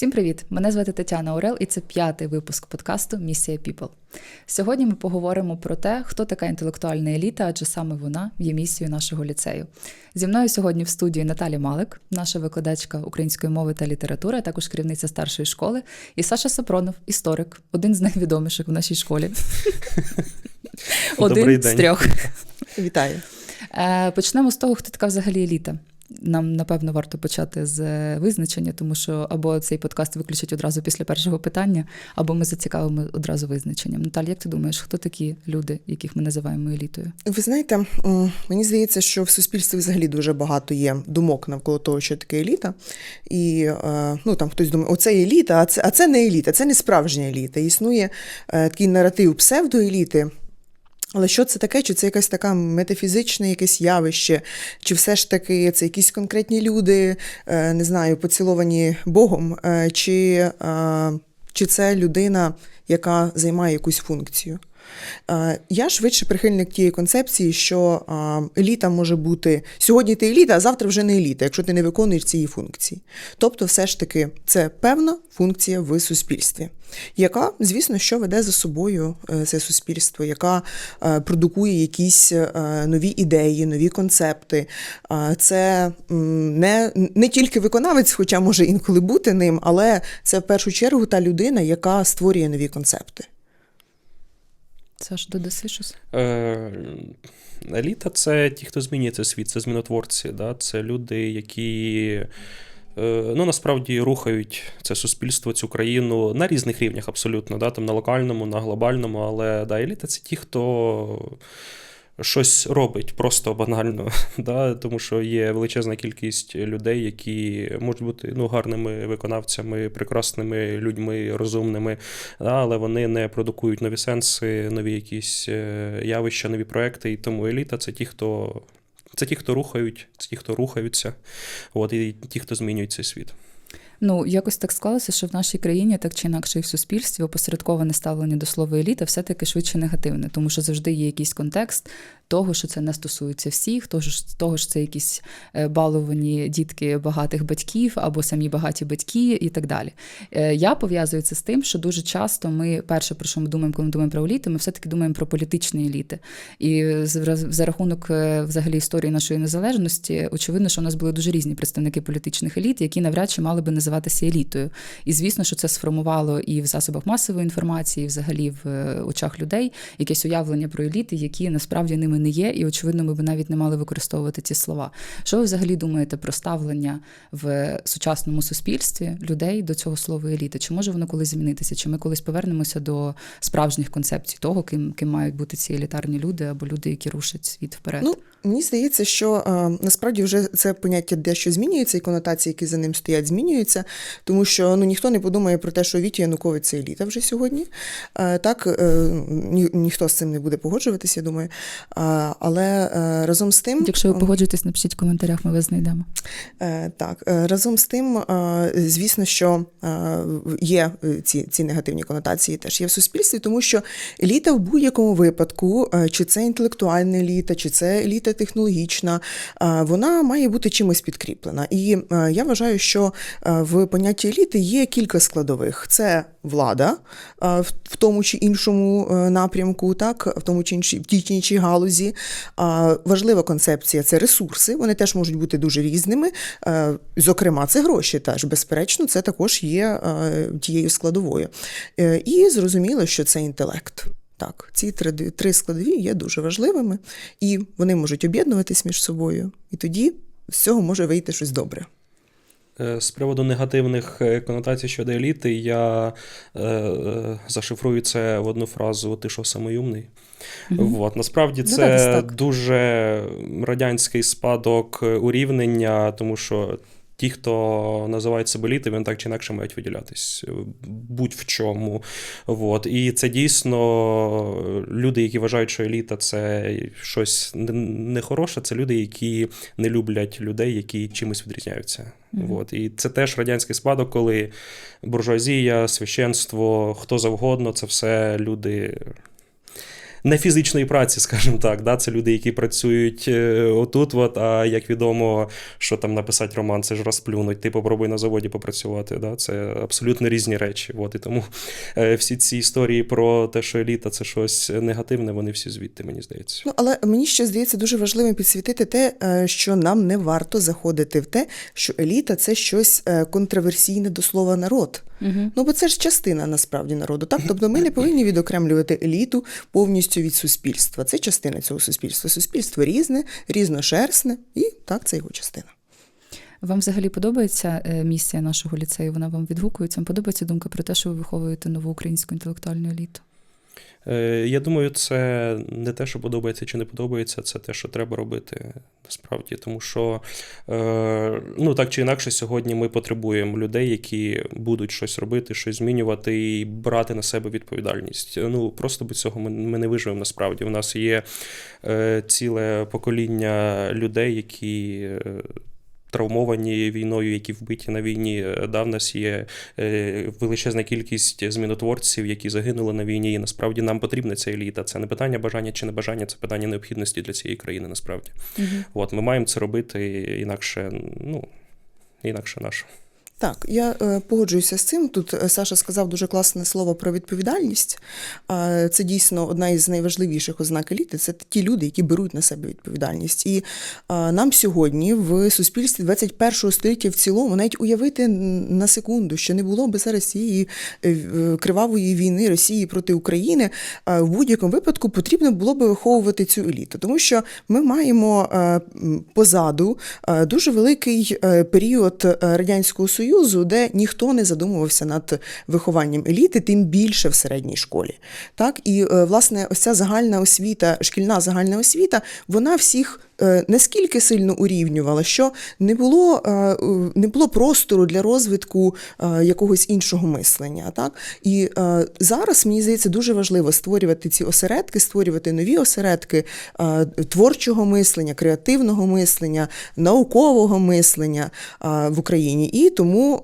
Всім привіт! Мене звати Тетяна Орел, і це п'ятий випуск подкасту Місія People. Сьогодні ми поговоримо про те, хто така інтелектуальна еліта, адже саме вона є місією нашого ліцею. Зі мною сьогодні в студії Наталі Малик, наша викладачка української мови та літератури, а також керівниця старшої школи, і Саша Сапронов, історик, один з найвідоміших в нашій школі. Один з трьох. Вітаю. Е, почнемо з того, хто така взагалі еліта. Нам напевно варто почати з визначення, тому що або цей подкаст виключать одразу після першого питання, або ми зацікавимо одразу визначенням. Наталі, як ти думаєш, хто такі люди, яких ми називаємо елітою? Ви знаєте, мені здається, що в суспільстві взагалі дуже багато є думок навколо того, що таке еліта. І е, ну там хтось думає, оце еліта, а це а це не еліта, це не справжня еліта. Існує е, такий наратив псевдоеліти. Але що це таке? Чи це якесь таке метафізичне якесь явище, чи все ж таки це якісь конкретні люди, е, не знаю, поціловані Богом, е, чи, е, чи це людина, яка займає якусь функцію? Я швидше прихильник тієї концепції, що еліта може бути сьогодні ти еліта, а завтра вже не еліта, якщо ти не виконуєш цієї функції. Тобто, все ж таки, це певна функція в суспільстві, яка, звісно, що веде за собою е, це суспільство, яка е, продукує якісь е, нові ідеї, нові концепти. Це не, не тільки виконавець, хоча може інколи бути ним, але це в першу чергу та людина, яка створює нові концепти. Саш, додаси щось? Е, Еліта це ті, хто змінює цей світ, це змінотворці. Да? Це люди, які е, ну, насправді рухають це суспільство, цю країну на різних рівнях абсолютно. Да? Там На локальному, на глобальному, але да, еліта це ті, хто щось робить просто банально, да? тому що є величезна кількість людей, які можуть бути ну, гарними виконавцями, прекрасними людьми, розумними, да? але вони не продукують нові сенси, нові якісь е, явища, нові проекти. І тому еліта це ті, хто. Це ті, хто рухають, це ті, хто рухаються, от, і ті, хто змінюють цей світ. Ну, якось так склалося, що в нашій країні, так чи інакше, і в суспільстві опосередковане ставлення до слова еліта все-таки швидше негативне, тому що завжди є якийсь контекст того, що це не стосується всіх, того, що це якісь е, баловані дітки багатих батьків або самі багаті батьки і так далі. Е, я пов'язую це з тим, що дуже часто ми перше, про що ми думаємо, коли ми думаємо про еліти, ми все-таки думаємо про політичні еліти. І за рахунок е, взагалі історії нашої незалежності, очевидно, що у нас були дуже різні представники політичних еліт, які навряд чи мали би називатися елітою. І звісно, що це сформувало і в засобах масової інформації, і взагалі в очах людей якесь уявлення про еліти, які насправді ними не є, і очевидно, ми б навіть не мали використовувати ці слова. Що ви взагалі думаєте про ставлення в сучасному суспільстві людей до цього слова еліта? Чи може воно колись змінитися? Чи ми колись повернемося до справжніх концепцій того, ким ким мають бути ці елітарні люди або люди, які рушать світ вперед? Ну, Мені здається, що а, насправді вже це поняття дещо змінюється, і конотації, які за ним стоять, змінюються, тому що ну ніхто не подумає про те, що Вітя Янукович це еліта вже сьогодні. Так е, ні, ніхто з цим не буде погоджуватися, я думаю. Але е, разом з тим, якщо ви погоджуєтесь, напишіть в коментарях, ми вас знайдемо. Е, так, разом з тим, звісно, що є ці, ці негативні конотації, теж є в суспільстві, тому що еліта в будь-якому випадку, чи це інтелектуальна еліта, чи це еліта технологічна, вона має бути чимось підкріплена. І я вважаю, що в понятті еліти є кілька складових: це влада в тому чи іншому напрямку, так, в тому чи іншій в тій чи іншій галузі. Важлива концепція це ресурси, вони теж можуть бути дуже різними. Зокрема, це гроші теж, безперечно, це також є тією складовою. Е, і зрозуміло, що це інтелект. Так, ці три три складові є дуже важливими, і вони можуть об'єднуватись між собою, і тоді з цього може вийти щось добре. Е, з приводу негативних е, конотацій щодо еліти, я е, е, зашифрую це в одну фразу: ти що самий умний? Mm-hmm. От, Насправді ну, це дуже радянський спадок урівнення, тому що ті, хто називають себе елітами, вони так чи інакше мають виділятись будь-в чому. От. І це дійсно люди, які вважають, що еліта це щось нехороше, це люди, які не люблять людей, які чимось відрізняються. Mm-hmm. От. І це теж радянський спадок, коли буржуазія, священство, хто завгодно, це все люди. Не фізичної праці, скажімо так. Да? Це люди, які працюють е, отут. От, а як відомо, що там написати роман, це ж розплюнуть. Ти попробуй на заводі попрацювати. Да? Це абсолютно різні речі. От, і тому е, всі ці історії про те, що еліта це щось негативне, вони всі звідти, мені здається. Ну, але мені ще здається дуже важливим підсвітити те, е, що нам не варто заходити в те, що еліта це щось контроверсійне до слова народ. Угу. Ну, бо це ж частина насправді народу. Так, тобто ми не повинні відокремлювати еліту повністю від суспільства. Це частина цього суспільства. Суспільство різне, різношерстне, і так, це його частина. Вам взагалі подобається е, місія нашого ліцею? Вона вам відгукується? Вам подобається думка про те, що ви виховуєте нову українську інтелектуальну еліту? Е, Я думаю, це не те, що подобається чи не подобається, це те, що треба робити насправді. Тому що, е, ну так чи інакше, сьогодні ми потребуємо людей, які будуть щось робити, щось змінювати і брати на себе відповідальність. Ну просто без цього ми, не виживемо насправді. У нас є е, ціле покоління людей, які. Травмовані війною, які вбиті на війні. Да, в нас є е, величезна кількість змінотворців, які загинули на війні. І насправді нам потрібна ця еліта. Це не питання бажання чи не бажання, це питання необхідності для цієї країни. Насправді, Угу. от ми маємо це робити інакше, ну інакше наше. Так, я е, погоджуюся з цим. Тут е, Саша сказав дуже класне слово про відповідальність. Це дійсно одна із найважливіших ознак еліти. Це ті люди, які беруть на себе відповідальність. І нам сьогодні в суспільстві 21-го століття в цілому навіть уявити на секунду, що не було би зараз цієї е, кривавої війни Росії проти України. В будь-якому випадку потрібно було би виховувати цю еліту, тому що ми маємо позаду дуже великий період радянського союзу, де ніхто не задумувався над вихованням еліти, тим більше в середній школі. Так і е, власне, ось ця загальна освіта, шкільна загальна освіта, вона всіх. Е, Наскільки сильно урівнювала, що не було, е, не було простору для розвитку е, якогось іншого мислення. Так? І зараз, мені здається, дуже важливо створювати ці осередки, створювати нові осередки творчого мислення, креативного мислення, наукового мислення в Україні. І тому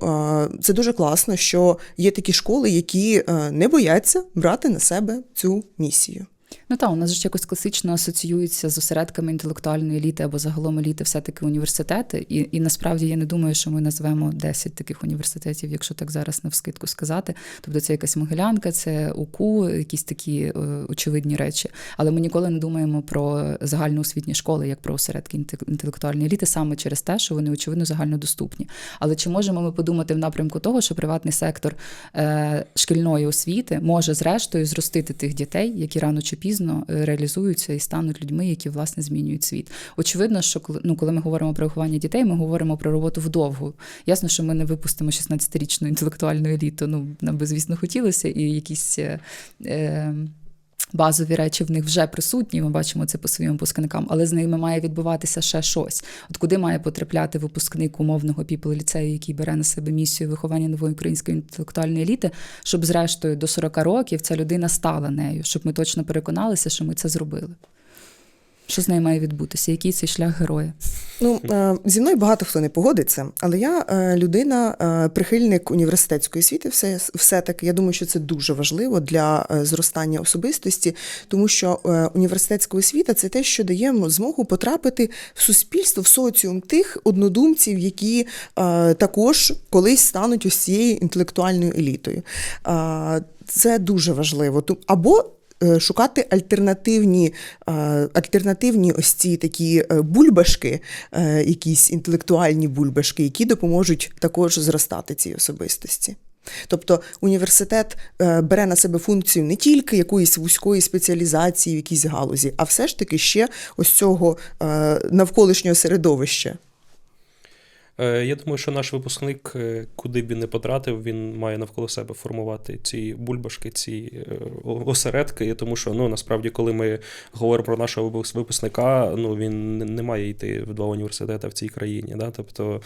це дуже класно, що є такі школи, які не бояться брати на себе цю місію. Ну так, у нас ж якось класично асоціюється з осередками інтелектуальної еліти або загалом еліти все-таки університети. І, і насправді я не думаю, що ми назвемо 10 таких університетів, якщо так зараз навскидку сказати. Тобто це якась Могилянка, це УКУ, якісь такі е, очевидні речі. Але ми ніколи не думаємо про загальноосвітні школи, як про осередки інтелектуальної еліти, саме через те, що вони очевидно загальнодоступні. Але чи можемо ми подумати в напрямку того, що приватний сектор е, шкільної освіти може зрештою зростити тих дітей, які рано чи пізно е, реалізуються і стануть людьми, які власне змінюють світ. Очевидно, що коли ну, коли ми говоримо про виховання дітей, ми говоримо про роботу вдовгу. Ясно, що ми не випустимо 16-річну інтелектуальну еліту. Ну нам би звісно хотілося, і якісь. Е, е, Базові речі в них вже присутні, ми бачимо це по своїм випускникам, але з ними має відбуватися ще щось. От куди має потрапляти випускник умовного піпл ліцею, який бере на себе місію виховання нової української інтелектуальної еліти, щоб зрештою до 40 років ця людина стала нею, щоб ми точно переконалися, що ми це зробили. Що з нею має відбутися? Який цей шлях героя? Ну, е, зі мною багато хто не погодиться, але я е, людина, е, прихильник університетської освіти, все, все-таки. Я думаю, що це дуже важливо для зростання особистості, тому що університетська освіта це те, що дає змогу потрапити в суспільство, в соціум тих однодумців, які також колись стануть ось цією інтелектуальною елітою. Це дуже важливо. Або шукати альтернативні, е, альтернативні ось ці такі е, бульбашки, е, якісь інтелектуальні бульбашки, які допоможуть також зростати цій особистості. Тобто університет е, бере на себе функцію не тільки якоїсь вузької спеціалізації в якійсь галузі, а все ж таки ще ось цього е, навколишнього середовища. Е, Я думаю, що наш випускник, е, куди б він не потратив, він має навколо себе формувати ці бульбашки, ці е, осередки. Тому що ну насправді, коли ми говоримо про нашого випус- випускника, ну він не- має йти в два університети в цій країні. Да? Тобто,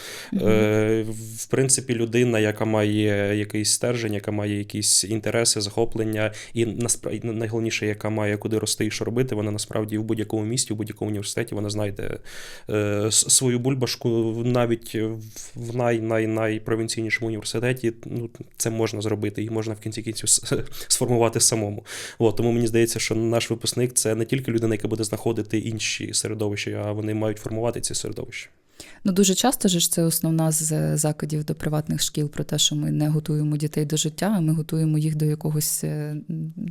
в принципі, людина, яка має якийсь стержень, яка має якісь інтереси, захоплення, і насправді найголовніше, яка має куди рости і що робити, вона насправді в будь-якому місті, в будь-якому університеті вона знайде свою бульбашку навіть в- в най, най, найпровінційнішому університеті, ну, це можна зробити, і можна в кінці кінців сформувати самому. От, тому мені здається, що наш випускник це не тільки людина, яка буде знаходити інші середовища, а вони мають формувати ці середовища. Ну дуже часто ж це основна з закладів до приватних шкіл про те, що ми не готуємо дітей до життя, а ми готуємо їх до якогось е,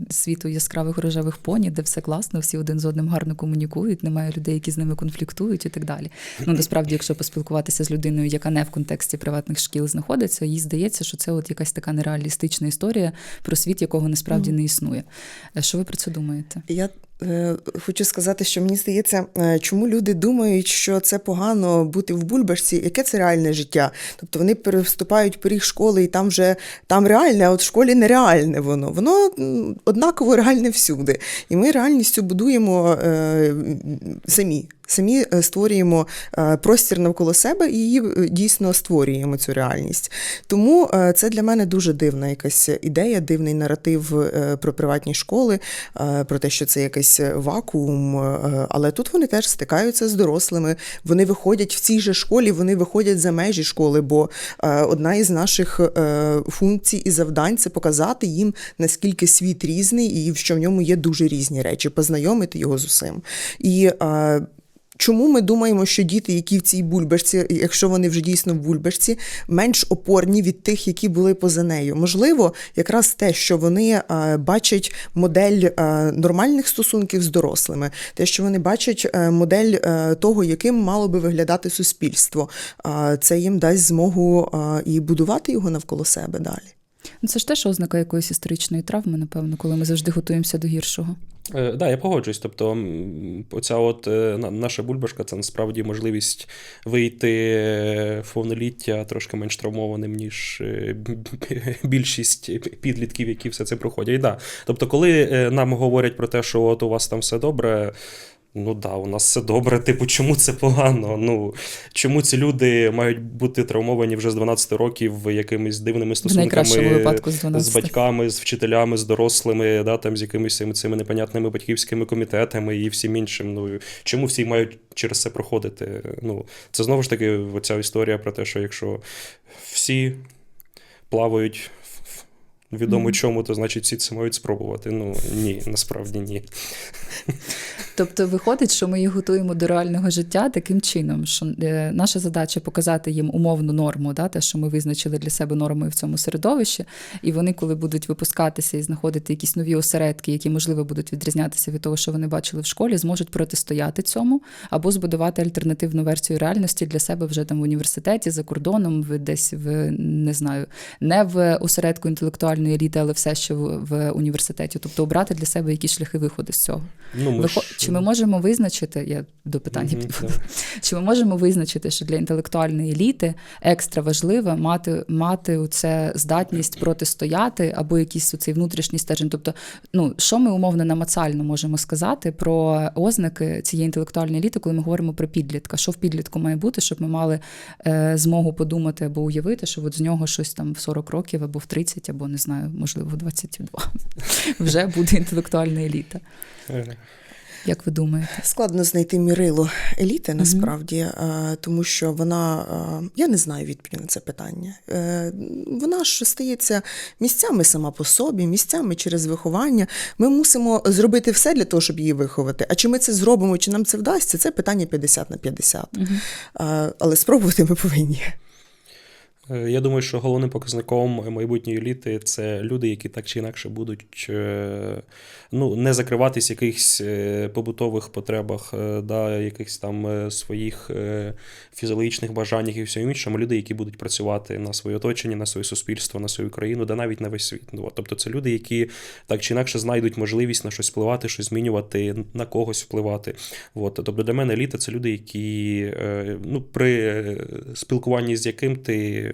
світу яскравих рожевих поні, де все класно, всі один з одним гарно комунікують, немає людей, які з ними конфліктують і так далі. Ну насправді, якщо поспілкуватися з людиною, яка не в контексті приватних шкіл знаходиться, їй здається, що це от якась така нереалістична історія про світ, якого насправді не існує. Е, Що ви про це думаєте? Я хочу сказати, що мені здається, е, чому люди думають, що це погано бути в бульбашці, яке це реальне життя. Тобто вони переступають поріг школи, і там вже там реальне, а от в школі нереальне воно. Воно однаково реальне всюди. І ми реальністю будуємо е, самі. Самі е, створюємо е, простір навколо себе і її е, дійсно створюємо цю реальність. Тому це для мене дуже дивна якась ідея, дивний наратив про приватні школи, про те, що це якийсь вакуум. Але тут вони теж стикаються з дорослими. Вони виходять в цій же школі, вони виходять за межі школи. Бо одна із наших функцій і завдань це показати їм, наскільки світ різний, і що в ньому є дуже різні речі, познайомити його з усім. І Чому ми думаємо, що діти, які в цій бульбашці, якщо вони вже дійсно в бульбашці, менш опорні від тих, які були поза нею? Можливо, якраз те, що вони е, бачать модель е, нормальних стосунків з дорослими, те, що вони бачать е, модель того, яким мало би виглядати суспільство, це їм дасть змогу і будувати його навколо себе далі. Це ж теж ознака якоїсь історичної травми, напевно, коли ми завжди готуємося до гіршого. Так, да, я погоджуюсь. Тобто, оця от е, наша бульбашка це насправді можливість вийти е, в повноліття трошки менш травмованим, ніж е, більшість підлітків, які все це проходять. Да. Тобто, коли е, нам говорять про те, що от у вас там все добре. Ну да, у нас все добре. Типу, чому це погано? Ну чому ці люди мають бути травмовані вже з 12 років якимись дивними стосунками випадку з з батьками, з вчителями, з дорослими, да, там, з якимись цими, непонятними батьківськими комітетами і всім іншим. Ну, чому всі мають через це проходити? Ну, це знову ж таки оця історія про те, що якщо всі плавають відомо чому, то значить всі це мають спробувати. Ну ні, насправді ні. Тобто виходить, що ми їх готуємо до реального життя таким чином, що е, наша задача показати їм умовну норму, да, те, що ми визначили для себе нормою в цьому середовищі, і вони, коли будуть випускатися і знаходити якісь нові осередки, які можливо будуть відрізнятися від того, що вони бачили в школі, зможуть протистояти цьому або збудувати альтернативну версію реальності для себе вже там в університеті, за кордоном, десь в не знаю, не в осередку інтелектуальної еліти, але все ще в, в університеті. Тобто обрати для себе якісь шляхи виходу з цього. Ну, ми Вихо... ж- Чи ми можемо визначити, я до питання підведу, да. чи ми можемо визначити, що для інтелектуальної еліти екстра важливо мати, мати це здатність протистояти або якийсь цей внутрішній стержень? Тобто, ну що ми умовно намацально можемо сказати про ознаки цієї інтелектуальної еліти, коли ми говоримо про підлітка? Що в підлітку має бути, щоб ми мали е, змогу подумати або уявити, що от з нього щось там в 40 років або в 30, або не знаю, можливо, 22 вже буде інтелектуальна еліта. Як ви думаєте? Складно знайти мірило еліти насправді, е, тому що вона, е, я не знаю відповіді на це питання. Е, Вона ж стається місцями сама по собі, місцями через виховання. Ми мусимо зробити все для того, щоб її виховати. А чи ми це зробимо, чи нам це вдасться, це питання 50 на 50. Е, Але спробувати ми повинні. Е, Я думаю, що головним показником майбутньої еліти це люди, які так чи інакше будуть е, ну, не закриватись якихось е, побутових потребах, да, якихось там своїх фізіологічних бажаннях і всьому іншому. Люди, які будуть працювати на своє оточення, на своє суспільство, на свою країну, да навіть на весь світ. Ну, Тобто це люди, які так чи інакше знайдуть можливість на щось впливати, щось змінювати, на когось впливати. От, тобто для мене еліта це люди, які ну, при спілкуванні з яким ти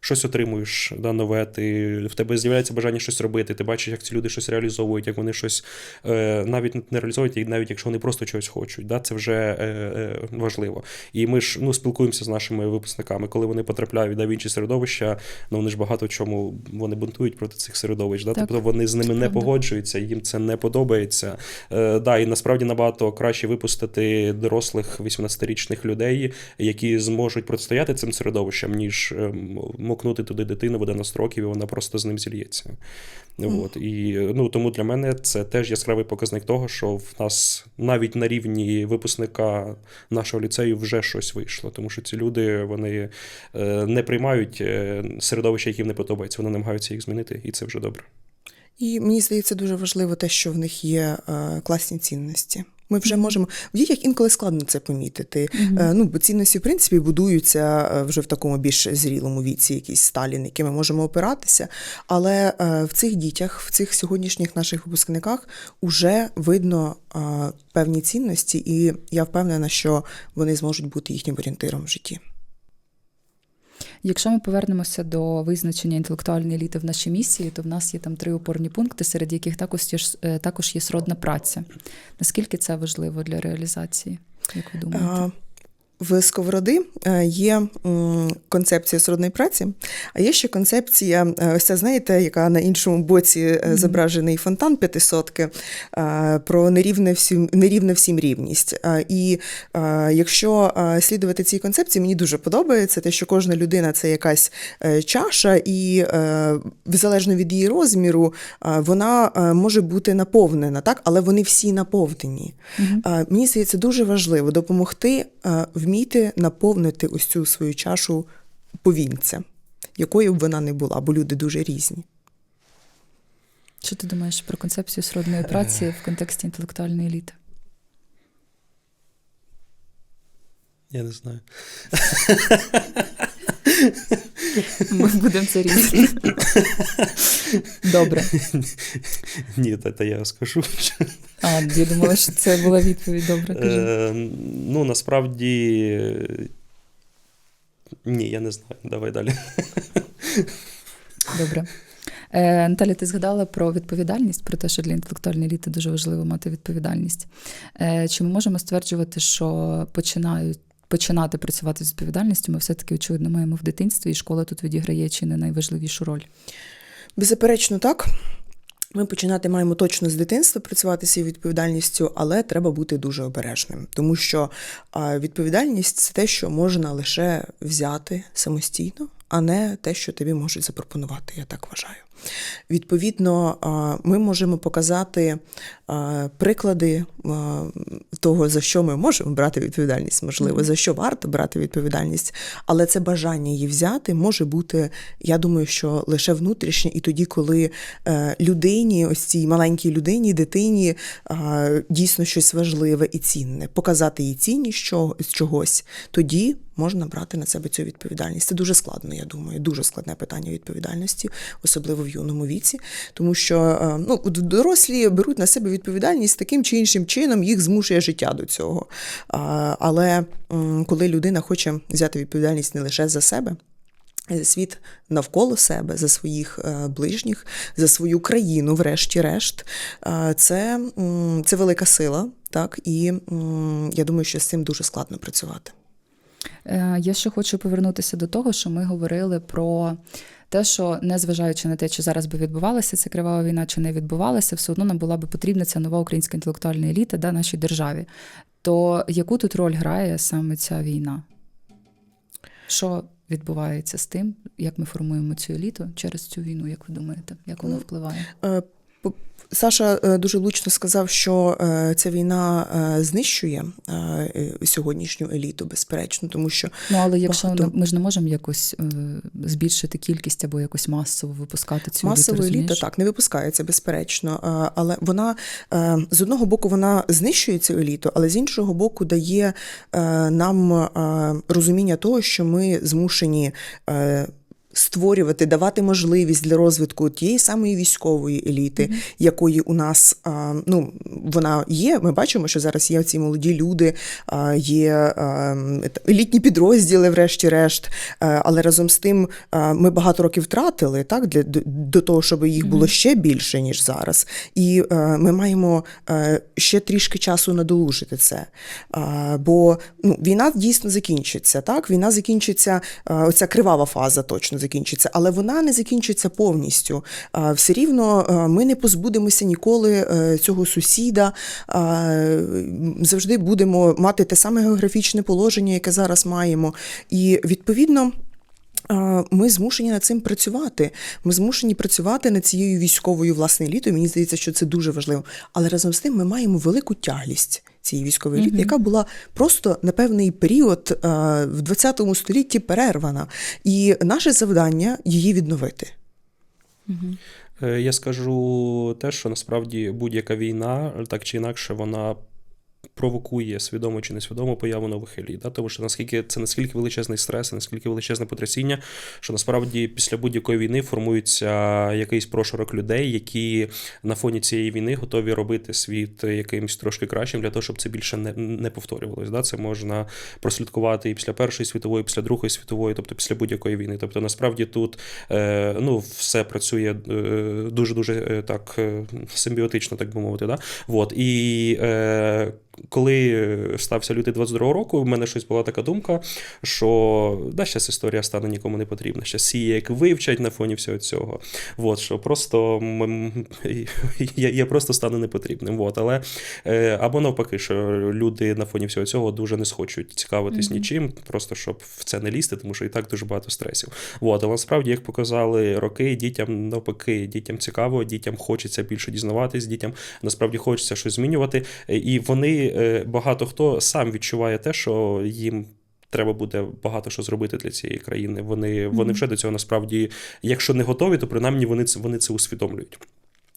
щось отримуєш да, нове, ти, в тебе з'являється бажання щось робити, ти бачиш, як ці люди щось реалізовують, як вони щось е, навіть не реалізовують, і навіть якщо вони просто чогось хочуть. Да, це вже е, е, важливо. І ми ж ну, спілкуємося з нашими випускниками, коли вони потрапляють да, в інші середовища, ну вони ж багато в чому вони бунтують проти цих середовищ. Да? Так, Тобто вони з ними не погоджуються, їм це не подобається. Е, да, і насправді набагато краще випустити дорослих 18-річних людей, які зможуть протистояти цим середовищам, ніж е, мокнути туди дитину в 11 років, і вона просто з ним зільється. От. І ну, тому для мене це теж яскравий показник того, що в нас навіть на рівні випускника нашого ліцею вже щось вийшло, тому що ці люди вони е, не приймають е, середовище, яке їм не подобається, вони намагаються їх змінити, і це вже добре. І мені здається, дуже важливо те, що в них є е, класні цінності. Ми вже можемо в дітях інколи складно це помітити. Е, ну, бо цінності, в принципі, будуються е, вже в такому більш зрілому віці, якісь сталі, на які ми можемо опиратися. Але е, в цих дітях, в цих сьогоднішніх наших випускниках, уже видно певні цінності, і я впевнена, що вони зможуть бути їхнім орієнтиром в житті. Якщо ми повернемося до визначення інтелектуальної еліти в нашій місії, то в нас є там три опорні пункти, серед яких також є, е, також є сродна праця. Наскільки це важливо для реалізації? Як ви думаєте? В Сковороди е, є концепція сродної праці, а є ще концепція, е, ось ця, знаєте, яка на іншому боці е, зображений фонтан п'ятисотки про нерівне всім, нерівне всім рівність. І якщо слідувати цій концепції, мені дуже подобається те, що кожна людина це якась чаша, і залежно від її розміру, вона може бути наповнена, так? але вони всі наповнені. Е, Мені здається, дуже важливо допомогти е, вміти наповнити ось цю свою чашу повінця, якою б вона не була, бо люди дуже різні. Що ти думаєш про концепцію сродної праці в контексті інтелектуальної еліти? Я не знаю. Ми будемо це різати. Добре. Ні, та я скажу. А, я думала, що це була відповідь. Добре, кажи. Е, ну, насправді. Ні, я не знаю. Давай далі. Добре. Е, Наталя, ти згадала про відповідальність, про те, що для інтелектуальної еліти дуже важливо мати відповідальність. Е, чи ми можемо стверджувати, що починають починати працювати з відповідальністю, ми все-таки очевидно маємо в дитинстві, і школа тут відіграє чи не найважливішу роль? Беззаперечно, так. Ми починати маємо точно з дитинства працювати з цією відповідальністю, але треба бути дуже обережним, тому що відповідальність це те, що можна лише взяти самостійно, а не те, що тобі можуть запропонувати. Я так вважаю. Відповідно, ми можемо показати приклади того, за що ми можемо брати відповідальність, можливо, за що варто брати відповідальність, але це бажання її взяти може бути, я думаю, що лише внутрішнє, і тоді, коли е, людині, ось цій маленькій людині, дитині дійсно щось важливе і цінне, показати їй цінність з чогось, тоді можна брати на себе цю відповідальність. Це дуже складно, я думаю, дуже складне питання відповідальності, особливо в юному віці, тому що е, ну, дорослі беруть на себе відповідальність таким чи іншим чином, їх змушує життя до цього. Але коли людина хоче взяти відповідальність не лише за себе, за світ навколо себе, за своїх е, ближніх, за свою країну, врешті-решт, е, це, це велика сила, так, і я думаю, що з цим дуже складно працювати. Е, Я ще хочу повернутися до того, що ми говорили про те, що незважаючи на те, чи зараз би відбувалася ця кривава війна, чи не відбувалася, все одно нам була би потрібна ця нова українська інтелектуальна еліта да, нашій державі. То яку тут роль грає саме ця війна? Що відбувається з тим, як ми формуємо цю еліту через цю війну? Як ви думаєте, як вона Ну, впливає? Саша е, дуже влучно сказав, що е, ця війна е, знищує сьогоднішню еліту, безперечно, тому що Ну але якщо багато- ми ж не можемо якось збільшити кількість або якось масово випускати цю Масова еліту, еліта так не випускається, безперечно. Але вона з одного боку вона знищує цю еліту, але з іншого боку дає нам розуміння того, що ми змушені. Створювати, давати можливість для розвитку тієї самої військової еліти, якої у нас а, ну, вона є. Ми бачимо, що зараз є ці молоді люди, а, є а, елітні підрозділи, врешті-решт. Але разом з тим а, ми багато років втратили так, для, до, того, щоб їх було ще більше, ніж зараз. І ми маємо ще трішки часу надолужити це. А, бо ну, війна дійсно закінчиться. Так? Війна закінчиться, оця кривава фаза точно закінчиться, але вона не закінчиться повністю. Все рівно ми не позбудемося ніколи е, цього сусіда. Завжди будемо мати те саме географічне положення, яке зараз маємо. І відповідно. Ми змушені над цим працювати. Ми змушені працювати над цією військовою власне елітою. Мені здається, що це дуже важливо. Але разом з тим ми маємо велику тяглість цієї військової еліти, яка була просто на певний період а, в 20 столітті перервана. І наше завдання її відновити. Е, Я скажу те, що насправді будь-яка війна, так чи інакше, вона провокує свідомо чи несвідомо появу нових еліт. Да? Тому що наскільки це наскільки величезний стрес, наскільки величезне потрясіння, що насправді після будь-якої війни формується якийсь прошарок людей, які на фоні цієї війни готові робити світ якимось трошки кращим для того, щоб це більше не, не повторювалось. Да? Це можна прослідкувати і після Першої світової, і після Другої світової, тобто після будь-якої війни. Тобто, насправді тут е, ну, все працює е, дуже-дуже е, так е, симбіотично, так би мовити. Да? Вот. І е, коли стався лютий 22 року, в мене щось була така думка, що да, зараз історія стане нікому не потрібна. Зараз її як вивчать на фоні всього цього. Вот, що просто я, я просто стану непотрібним. Вот, але е, або навпаки, що люди на фоні всього цього дуже не схочуть цікавитись Мгм. нічим, просто щоб в це не лізти, тому що і так дуже багато стресів. Вот, але насправді, як показали роки, дітям навпаки, дітям цікаво, дітям хочеться більше дізнаватись, дітям насправді хочеться щось змінювати. І вони е, багато хто сам відчуває те, що їм. Треба буде багато що зробити для цієї країни. Вони, вони Мгм. вже до цього насправді, якщо не готові, то принаймні вони це вони це усвідомлюють.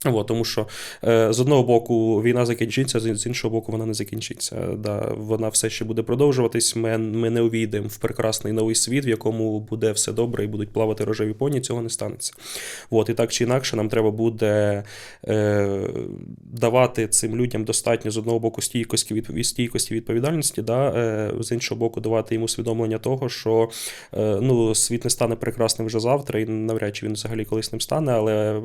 От, тому що е, з одного боку війна закінчиться, з іншого боку, вона не закінчиться. Да, вона все ще буде продовжуватись. Ми, ми не увійдемо в прекрасний новий світ, в якому буде все добре і будуть плавати рожеві поні. Цього не станеться. От, і так чи інакше, нам треба буде е, давати цим людям достатньо з одного боку стійкості від стійкості відповідальності, да, е, з іншого боку, давати їм усвідомлення того, що е, ну, світ не стане прекрасним вже завтра, і навряд чи він взагалі колись ним стане, але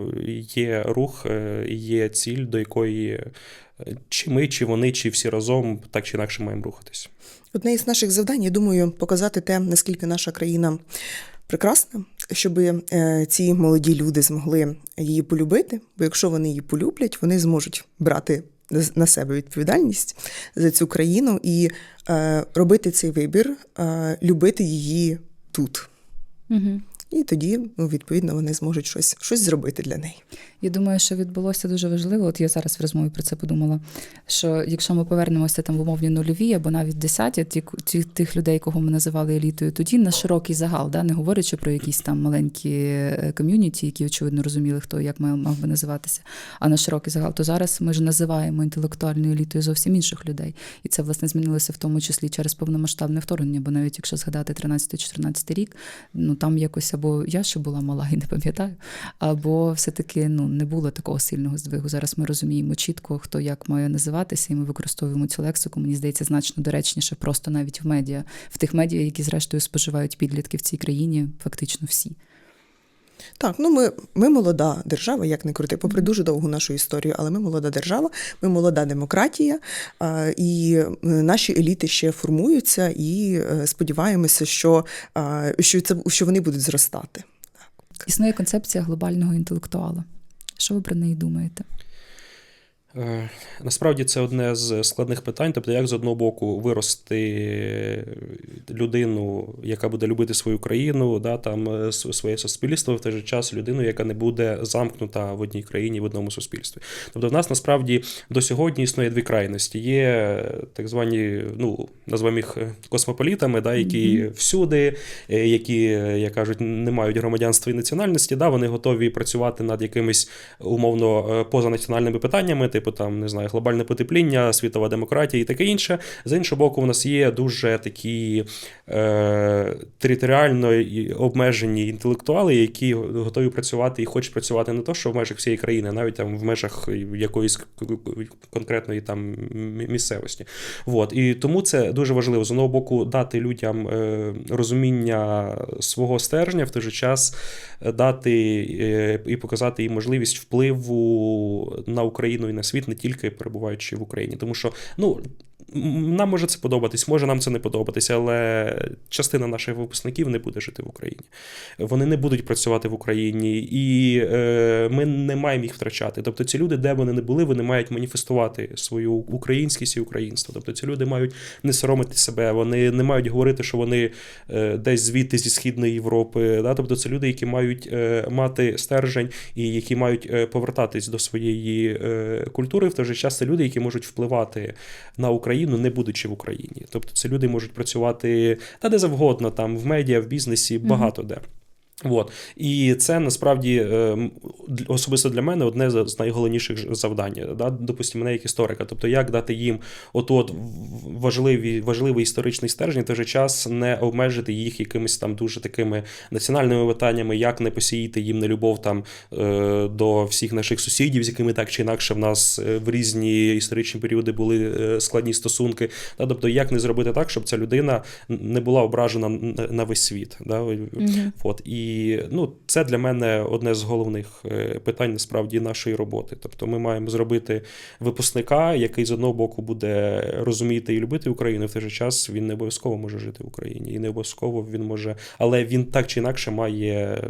є рух, е, є ціль, до якої е, чи ми, чи вони, чи всі разом так чи інакше маємо рухатись. Одне із наших завдань, я думаю, показати те, наскільки наша країна прекрасна, щоб е, ці молоді люди змогли її полюбити. Бо якщо вони її полюблять, вони зможуть брати на себе відповідальність за цю країну і робити цей вибір, любити її тут. Угу. І тоді, ну, відповідно, вони зможуть щось, щось зробити для неї. Я думаю, що відбулося дуже важливо. От я зараз в розмові про це подумала. Що якщо ми повернемося там в умовні нульові або навіть десяті, ті, ті тих людей, кого ми називали елітою, тоді на широкий загал, да, не говорячи про якісь там маленькі е, ком'юніті, які очевидно розуміли, хто як мав, мав би називатися, а на широкий загал, то зараз ми ж називаємо інтелектуальною елітою зовсім інших людей. І це власне змінилося в тому числі через повномасштабне вторгнення. Бо навіть якщо згадати 13-14 рік, ну там якось або я ще була мала і не пам'ятаю, або все-таки ну не було такого сильного здвигу. Зараз ми розуміємо чітко, хто як має називатися, і ми використовуємо цю лексику. Мені здається, значно доречніше, просто навіть в медіа, в тих медіа, які зрештою споживають підлітки в цій країні, фактично всі. Так, ну ми, ми молода держава, як не крути, попри дуже довгу нашу історію, але ми молода держава, ми молода демократія, і е, наші еліти ще формуються, і е, сподіваємося, що, що, це, що вони будуть зростати. Існує концепція глобального інтелектуала. Що ви про неї думаєте? Е, Насправді це одне з складних питань. Тобто, як з одного боку вирости людину, яка буде любити свою країну, да, там е, своє суспільство, в той же час людину, яка не буде замкнута в одній країні, в одному суспільстві. Тобто, в нас насправді до сьогодні існує дві крайності. Є так звані, ну назвемо їх е, космополітами, да, які Мгм. всюди, е, які, як кажуть, не мають громадянства і національності, да, вони готові працювати над якимись умовно позанаціональними питаннями, типу типу там не знаю, глобальне потепління, світова демократія і таке інше. З іншого боку, у нас є дуже такі е, територіально обмежені інтелектуали, які готові працювати і хочуть працювати не то, що в межах всієї країни, а навіть там в межах якоїсь конкретної там місцевості. Вот. І тому це дуже важливо з одного боку дати людям е, розуміння свого стержня, в той же час е, дати е, і показати їм можливість впливу на Україну і на світ, не тільки перебуваючи в Україні. Тому що ну. Нам може це подобатись, може нам це не подобатися, але частина наших випускників не буде жити в Україні. Вони не будуть працювати в Україні, і е, ми не маємо їх втрачати. Тобто, ці люди, де вони не були, вони мають маніфестувати свою українськість і українство. Тобто, ці люди мають не соромити себе, вони не мають говорити, що вони е, десь звідти зі східної Європи. Да? Тобто, це люди, які мають е, мати стержень і які мають е, повертатись до своєї е, культури. В той же час це люди, які можуть впливати на Україну, не будучи в Україні. Тобто, це люди можуть працювати та де завгодно, там в медіа, в бізнесі, багато де. От. І це насправді е, особисто для мене одне з найголовніших завдань. Да? Допустимо, мене як історика. Тобто, як дати їм от важливий, важливий історичний стержень, в той же час не обмежити їх якимись там дуже такими національними питаннями, як не посіяти їм нелюбов там е, до всіх наших сусідів, з якими так чи інакше в нас е, в різні історичні періоди були складні стосунки. Да? Тобто, як не зробити так, щоб ця людина не була ображена на- весь світ. Да? От і ну, це для мене одне з головних е, питань насправді нашої роботи. Тобто, ми маємо зробити випускника, який з одного боку буде розуміти і любити Україну, в той же час він не обов'язково може жити в Україні, і не обов'язково він може, але він так чи інакше має.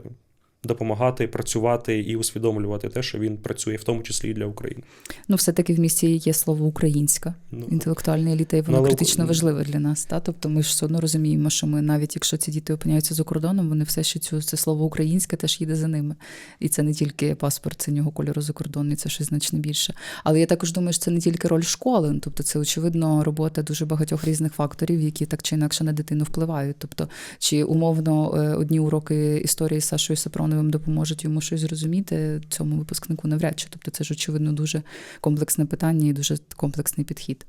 Допомагати, працювати і усвідомлювати те, що він працює в тому числі і для України. Ну, все-таки в місті є слово українська, Ну, інтелектуальна еліта, і воно але- критично важливе для нас. Та? Тобто ми ж все одно розуміємо, що ми, навіть якщо ці діти опиняються за кордоном, вони все ще цю це слово українське теж їде за ними. І це не тільки паспорт синього кольору закордонний, це щось значно більше. Але я також думаю, що це не тільки роль школи. Ну, Тобто, це очевидно робота дуже багатьох різних факторів, які так чи інакше на дитину впливають. Тобто, чи умовно е, одні уроки історії з Сашою Сапроновим допоможуть йому щось зрозуміти цьому випускнику навряд чи. Тобто, це ж очевидно дуже комплексне питання і дуже комплексний підхід.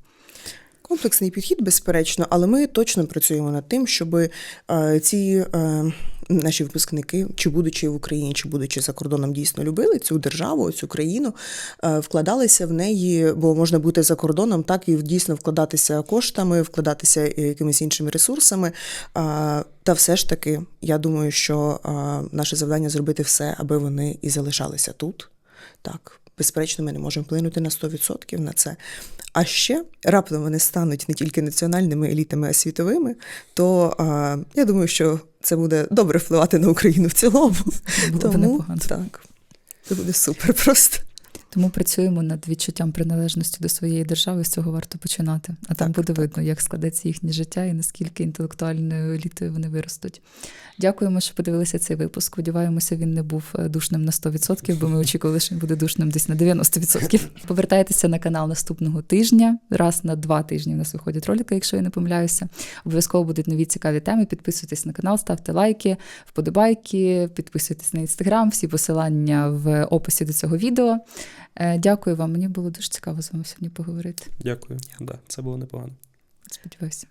Комплексний підхід, безперечно, але ми точно працюємо над тим, щоб е, ці е, наші випускники, чи будучи в Україні, чи будучи за кордоном, дійсно любили цю державу, цю країну, е, вкладалися в неї, бо можна бути за кордоном, так і дійсно вкладатися коштами, вкладатися е, якимись іншими ресурсами. Та все ж таки, я думаю, що наше завдання зробити все, аби вони і залишалися тут. Так, безперечно, ми не можемо вплинути на 100% на це. А ще раптом вони стануть не тільки національними елітами, а світовими, то а, я думаю, що це буде добре впливати на Україну в цілому. Це буде Тому непогано. так, це буде супер просто. Тому працюємо над відчуттям приналежності до своєї держави, з цього варто починати. А там Так, буде так. видно, як складеться їхнє життя і наскільки інтелектуальною елітою вони виростуть. Дякуємо, що подивилися цей випуск. Сподіваємося, він не був е, душним на 100%, бо ми очікували, що він буде душним десь на 90%. Повертайтеся на канал наступного тижня. Раз на два тижні у нас виходять ролики, якщо я не помиляюся. Обов'язково будуть нові цікаві теми. Підписуйтесь на канал, ставте лайки, вподобайки, підписуйтесь на інстаграм, всі посилання в описі до цього відео. Е, Дякую вам. Мені було дуже цікаво з вами сьогодні поговорити. Дякую. Да, це було непогано. Сподіваюся.